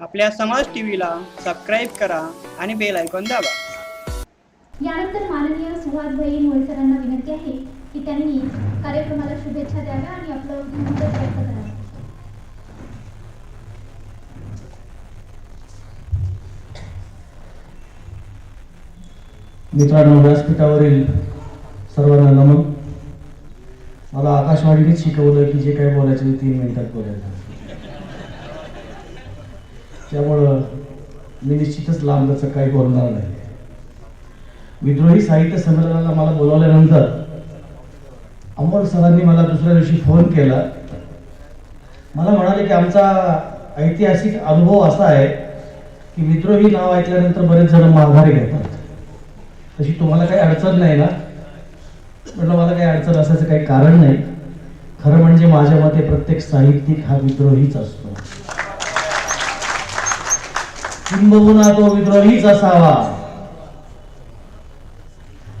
आपल्या समाज टीव्हीला सबस्क्राईब करा आणि बेल आयकॉन दाबा. यानंतर माननीय सुहासभाई मोळे सरांना विनंती आहे की त्यांनी कार्यक्रमाला शुभेच्छा द्याव्या आणि आपलं मत व्यक्त करावं. मित्रांनो व्यासपीठावरील सर्वांना नमन. मला आकाशवाणीनेच शिकवलं की जे काही बोलायचं ते तीन मिनिटात बोलायचं. त्यामुळं मी निश्चितच लांबचं काही बोलणार नाही. विद्रोही साहित्य संमेलनाला मला बोलावल्यानंतर अमोल सरांनी मला दुसऱ्या दिवशी फोन केला. मला म्हणाले की आमचा ऐतिहासिक अनुभव असा आहे की विद्रोही नाव ऐकल्यानंतर बरेच जण माघारी घेतात. तशी तुम्हाला काही अडचण नाही ना? म्हटलं मला काही अडचण असायचं काही कारण नाही. खरं म्हणजे माझ्या मते प्रत्येक साहित्यिक हा विद्रोहीच असतो. किंबहुना तो विद्रोहीच असावा.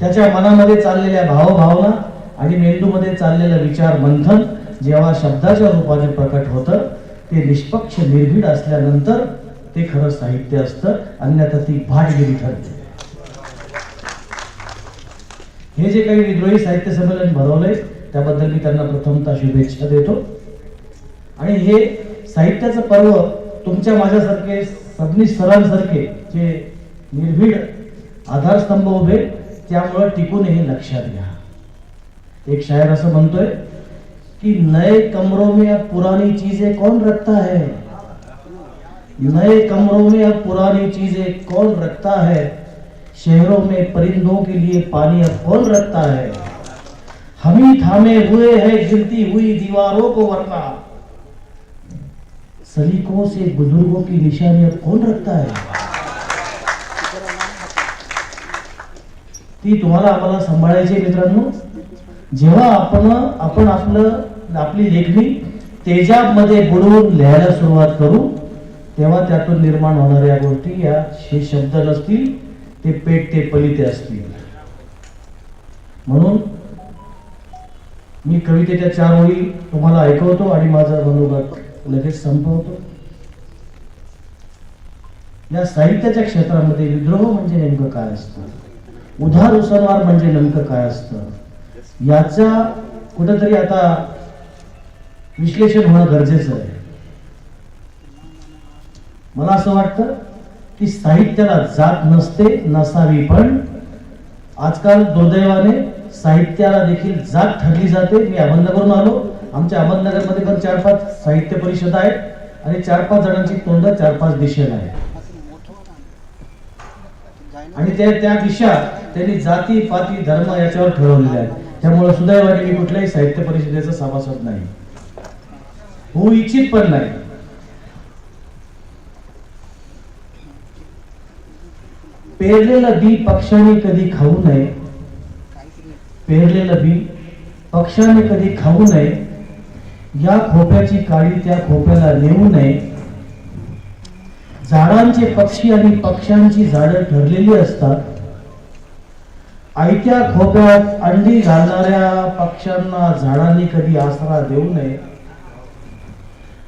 त्याच्या मनामध्ये चाललेल्या भावभावना आणि मेंदूमध्ये चाललेलं विचार मंथन जेव्हा शब्दाच्या रूपाने प्रकट होतं ते निष्पक्ष निर्भीड असल्यानंतर ते खरं साहित्य असतं अन्यथा ती भाटगिरी ठरते. हे जे काही विद्रोही साहित्य संमेलन भरवलंय त्याबद्दल मी त्यांना प्रथमतः शुभेच्छा देतो. आणि हे साहित्याचं पर्व तुमच्या माझ्यासारखे सबनीस सरांसारखे जे निर्भीड आधारस्तंभ उभे त्यामुळं टिकून हे लक्षात घ्या. एक शायर असं म्हणतोय कि नए कमरों में अब पुरानी चीज़ें कौन रखता है? नए कमरों में अब पुरानी चीज़ें कौन रखता है? शहरों में परिंदों के लिए पानी अब कौन रखता है? हम ही थामे हुए है गिरती हुई दीवारों को वरना। सलीकों से बुजुर्गों की निशानी अब कौन रखता है? ती तुम्हाला आम्हाला सांभाळायची मित्रांनो. जेव्हा आपण आपण आपलं आपली लेखणी तेजाबमध्ये बुडवून लिहायला सुरुवात करू तेव्हा त्यातून निर्माण होणाऱ्या गोष्टी या हे शब्द नसतील ते पेट ते पलिते असतील. म्हणून मी कवितेच्या चार ओळी तुम्हाला ऐकवतो आणि माझा मनोगत लगेच संपवतो. या साहित्याच्या क्षेत्रामध्ये विद्रोह म्हणजे नेमकं काय असतं? उधार उसनवार म्हणजे नेमकं काय असतं? याचा कुठंतरी आता विश्लेषण होणं गरजेचं आहे. मला असं वाटतं की साहित्याला जात नसते नसावी पण आजकाल दुर्दैवाने साहित्याला देखील जात ठरली जाते. मी अहमदनगरहून आलो. आमच्या अहमदनगरमध्ये पण चार पाच साहित्य परिषद आहेत आणि चार पाच जणांची तोंड चार पाच दिशेला आहे आणि त्या त्या दिशा त्यांनी जाती पाती धर्म याच्यावर ठरवलेल्या आहेत. त्यामुळे सुदैवाने मी कुठल्याही साहित्य परिषदेचा सभासद नाही. होऊ इच्छित पण नाही. पेरलेलं बी पक्षाने कधी खाऊ नये. पेरलेलं बी पक्षाने कधी खाऊ नये. या खोप्याची काळी त्या खोप्याला नेऊ नये. झाडांचे पक्षी आणि पक्ष्यांची झाडं ठरलेली असतात. आयत्या खोप्यात अंडी घालणाऱ्या पक्ष्यांना झाडांनी कधी आसरा देऊ नये.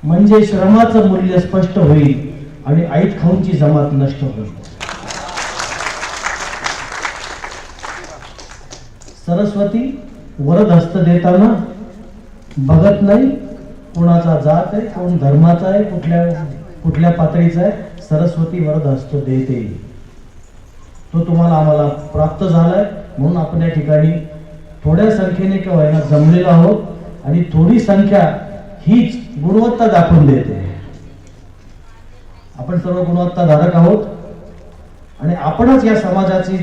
म्हणजे श्रमाचं मूल्य स्पष्ट होईल आणि आईत खाऊनची जमात नष्ट होईल. सरस्वती वरद हस्त देताना बघत नाही कोणाचा जात आहे कोण धर्माचा आहे कुठल्या कुठल्या पातळीचा आहे सरस्वती वरद असतो देते. तो तुम्हाला आम्हाला प्राप्त झालाय म्हणून आपण या ठिकाणी थोड्या संख्येने किंवा होईना जमलेलो आहोत आणि थोडी संख्या हीच गुणवत्ता दाखवून देते. आपण सर्व गुणवत्ता धारक आहोत आणि आपणच या समाजाची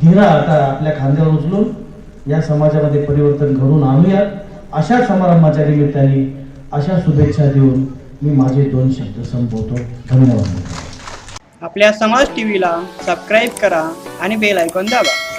धीरा आता आपल्या खांद्यावर उचलून या समाजामध्ये परिवर्तन घडून आणूया. अशा समारंभाच्या निमित्ताने अशा शुभेच्छा देऊन मी माझे दोन शब्द संपवतो. धन्यवाद. आपल्या समाज टीव्हीला सबस्क्राईब करा आणि बेल आयकॉन दाबा.